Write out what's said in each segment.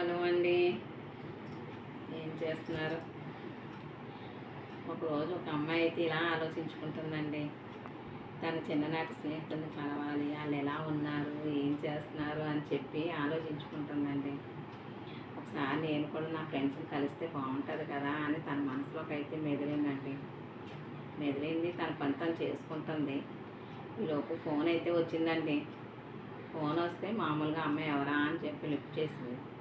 Hello అండి. ఏం చేస్తున్నారు? ఒకరోజు ఒక అమ్మాయి అయితే ఇలా ఆలోచించుకుంటుందండి. తన చిన్ననాటి స్నేహితుల్ని కలవాలి వాళ్ళు ఎలా ఉన్నారు ఏం చేస్తున్నారు అని చెప్పి ఆలోచించుకుంటుందండి. ఒకసారి నేను కూడా నా ఫ్రెండ్స్ని కలిస్తే బాగుంటుంది కదా అని తన మనసులోకి అయితే మెదిలిందండి. మెదిలింది తన పని తను చేసుకుంటుంది. ఈలోపు ఫోన్ అయితే వచ్చిందండి. ఫోన్ వస్తే మామూలుగా అమ్మాయి ఎవరా అని చెప్పి లిఫ్ట్ చేసింది.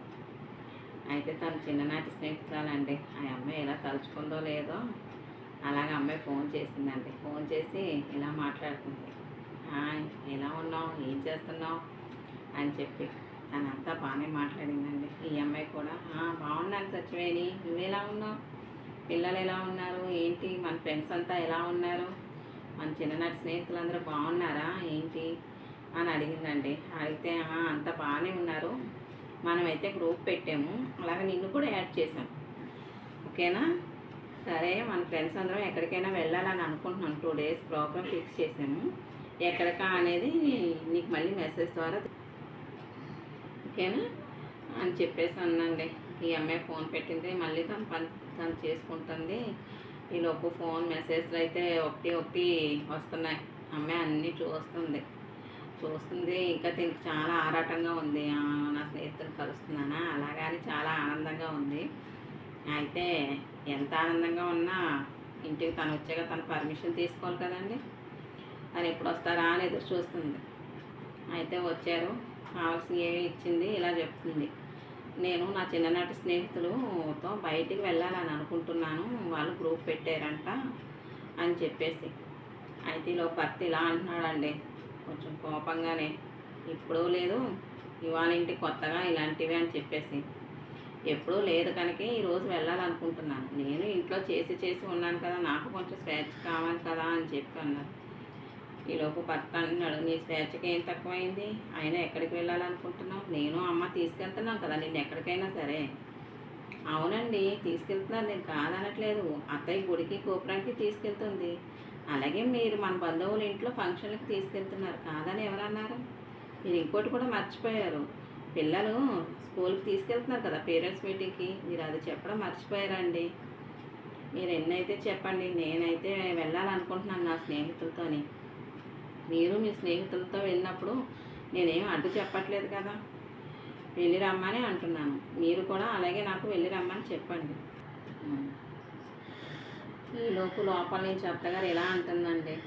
అయితే తన చిన్ననాటి స్నేహితురాలండి. ఆ అమ్మాయి ఎలా తలుచుకుందో లేదో అలాగ అమ్మాయి ఫోన్ చేసిందండి. ఫోన్ చేసి ఇలా మాట్లాడుతుంది. ఎలా ఉన్నావు? ఏం చేస్తున్నావు? అని చెప్పి తనంతా బాగానే మాట్లాడిందండి. ఈ అమ్మాయి కూడా బాగున్నాను సత్యవేణి. నువ్వు ఎలా ఉన్నావు? పిల్లలు ఎలా ఉన్నారు? ఏంటి? మన ఫ్రెండ్స్ అంతా ఎలా ఉన్నారు? మన చిన్ననాటి స్నేహితులందరూ బాగున్నారా? ఏంటి? అని అడిగిందండి. అడిగితే అంతా బాగానే ఉన్నారు. మనమైతే గ్రూప్ పెట్టాము. అలాగే నిన్ను కూడా యాడ్ చేసాం ఓకేనా? సరే మన ఫ్రెండ్స్ అందరం ఎక్కడికైనా వెళ్ళాలని అనుకుంటున్నాం. టూ డేస్ ప్రోగ్రామ్ ఫిక్స్ చేసాము ఎక్కడికా అనేది నీకు మళ్ళీ మెసేజ్ ద్వారా ఓకేనా? అని చెప్పేసి అన్నండి. ఈ అమ్మాయి ఫోన్ పెట్టింది. మళ్ళీ తను పని తను చేసుకుంటుంది. ఈలోపు ఫోన్ మెసేజ్లు అయితే ఒకటి ఒకటి వస్తున్నాయి. అమ్మాయి అన్నీ చూస్తుంది. చూస్తుంది. ఇంకా దీనికి చాలా ఆరాటంగా ఉంది. నా స్నేహితులు కలుస్తున్నానా? అలాగని చాలా ఆనందంగా ఉంది. అయితే ఎంత ఆనందంగా ఉన్నా ఇంటికి తను వచ్చాక తను పర్మిషన్ తీసుకోవాలి కదండి. తను ఎప్పుడు వస్తారా అని ఎదురు చూస్తుంది. అయితే వచ్చారు. కావాల్సిన ఏమి ఇచ్చింది? ఇలా చెప్తుంది. నేను నా చిన్ననాటి స్నేహితులతో బయటికి వెళ్ళాలని అనుకుంటున్నాను. వాళ్ళు గ్రూప్ పెట్టారంట అని చెప్పేసి. అయితే ఇలా భర్త ఇలా అంటున్నాడండి. కొంచెం కోపంగానే ఇప్పుడు లేదు. ఇవాళ ఇంటి కొత్తగా ఇలాంటివి అని చెప్పేసి. ఎప్పుడూ లేదు కనుక ఈరోజు వెళ్ళాలనుకుంటున్నాను. నేను ఇంట్లో చేసి చేసి ఉన్నాను కదా నాకు కొంచెం స్వేచ్ఛ కావాలి కదా అని చెప్పి అన్నారు. ఈలోపు భర్త అన్నాడు నీ స్వేచ్ఛకి ఏం తక్కువైంది? అయినా ఎక్కడికి వెళ్ళాలనుకుంటున్నావు? నేను అమ్మ తీసుకెళ్తున్నాం కదా నేను ఎక్కడికైనా సరే. అవునండి తీసుకెళ్తున్నాను నేను కాదనట్లేదు. అత్తయ్య గుడికి గోపురానికి తీసుకెళ్తుంది. అలాగే మీరు మన బంధువుల ఇంట్లో ఫంక్షన్లకు తీసుకెళ్తున్నారు కాదని ఎవరన్నారు? మీరు ఇంకోటి కూడా మర్చిపోయారు. పిల్లలు స్కూల్కి తీసుకెళ్తున్నారు కదా పేరెంట్స్ మీటింగ్కి. మీరు అది చెప్పడం మర్చిపోయారండి. మీరు ఎన్నైతే చెప్పండి నేనైతే వెళ్ళాలనుకుంటున్నాను నా స్నేహితులతోని. మీరు మీ స్నేహితులతో వెళ్ళినప్పుడు నేనేం అడ్డు చెప్పట్లేదు కదా. వెళ్ళి రమ్మని అంటున్నాను. మీరు కూడా అలాగే నాకు వెళ్ళి రమ్మని చెప్పండి. ఈ లోపు లోపల నుంచి అత్తగారు ఎలా అంటుందండి.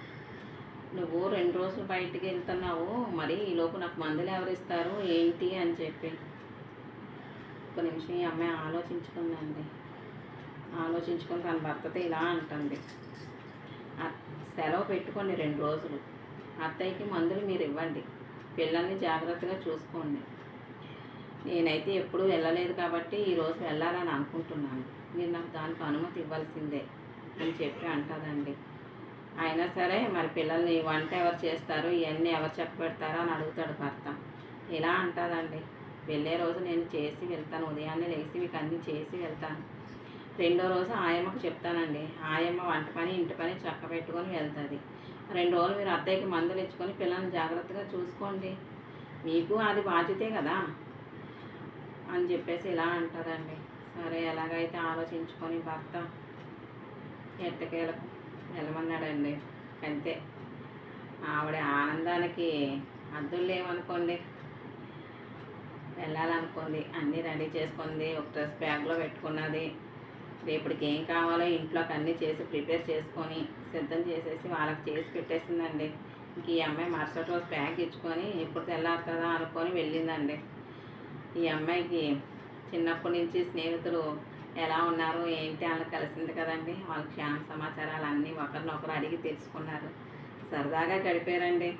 నువ్వు రెండు రోజులు బయటికి వెళ్తున్నావు మరి ఈ లోపు నాకు మందులు ఎవరిస్తారు ఏంటి? అని చెప్పి. ఒక నిమిషం ఈ అమ్మాయి ఆలోచించుకుందండి. ఆలోచించుకుని తన భర్తతో ఇలా అంటుంది. సెలవు పెట్టుకోండి రెండు రోజులు. అత్తయ్యకి మందులు మీరు ఇవ్వండి. పిల్లల్ని జాగ్రత్తగా చూసుకోండి. నేనైతే ఎప్పుడూ వెళ్ళలేదు కాబట్టి ఈరోజు వెళ్ళాలని అనుకుంటున్నాను. మీరు నాకు దానికి అనుమతి ఇవ్వాల్సిందే. అని చెప్పి అంటుందండి. అయినా సరే మరి పిల్లల్ని వంట ఎవరు చేస్తారు? ఇవన్నీ ఎవరు చెప్పబెడతారో అని అడుగుతాడు భర్త. ఇలా అంటుందండి. వెళ్ళే రోజు నేను చేసి వెళ్తాను. ఉదయాన్నే లేచి మీకు అన్నీ చేసి వెళ్తాను. రెండో రోజు ఆయమ్మకు చెప్తానండి. ఆయమ్మ వంట పని ఇంటి పని చక్క పెట్టుకొని వెళ్తుంది. రెండు రోజులు మీరు అత్తయ్యకి మందులు ఇచ్చుకొని పిల్లల్ని జాగ్రత్తగా చూసుకోండి. మీకు అది బాధ్యతే కదా? అని చెప్పేసి ఇలా అంటుందండి. సరే ఎలాగైతే ఆలోచించుకొని భర్త ఎట్టకేలకు వెళ్ళమన్నాడండి అంతే. ఆవిడ ఆనందానికి అద్దులు లేవనుకోండి. వెళ్ళాలనుకుంది. అన్నీ రెడీ చేసుకుంది. ఒక డ్రెస్ బ్యాగ్లో పెట్టుకున్నది. రేపటికి ఏం కావాలో ఇంట్లోకి అన్నీ చేసి ప్రిపేర్ చేసుకొని సిద్ధం చేసేసి వాళ్ళకి చేసి పెట్టేసిందండి. ఇంక ఈ అమ్మాయి మరుసటి రోజు బ్యాగ్ ఇచ్చుకొని ఎప్పుడు తెల్లారుతుందా అనుకొని వెళ్ళిందండి. ఈ అమ్మాయికి చిన్నప్పటి నుంచి స్నేహితులు ఎలా ఉన్నారు? ఏంటి? వాళ్ళు కలిసింది కదండి. వాళ్ళ క్షేమ సమాచారాలు అన్నీ ఒకరినొకరు అడిగి తెలుసుకున్నారు సరదాగా గడిపారండి.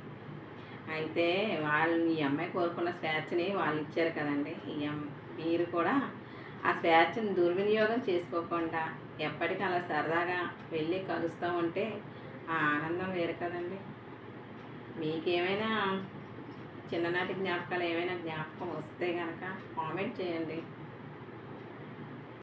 అయితే వాళ్ళు ఈ అమ్మాయి కోరుకున్న స్వేచ్ఛని వాళ్ళు ఇచ్చారు కదండి. ఈ మీరు కూడా ఆ స్వేచ్ఛను దుర్వినియోగం చేసుకోకుండా ఎప్పటికీ అలా సరదాగా వెళ్ళి కలుస్తూ ఉంటే ఆ ఆనందం వేరు కదండి. మీకేమైనా చిన్ననాటి జ్ఞాపకాలు ఏమైనా జ్ఞాపకం వస్తే కనుక కామెంట్ చేయండి.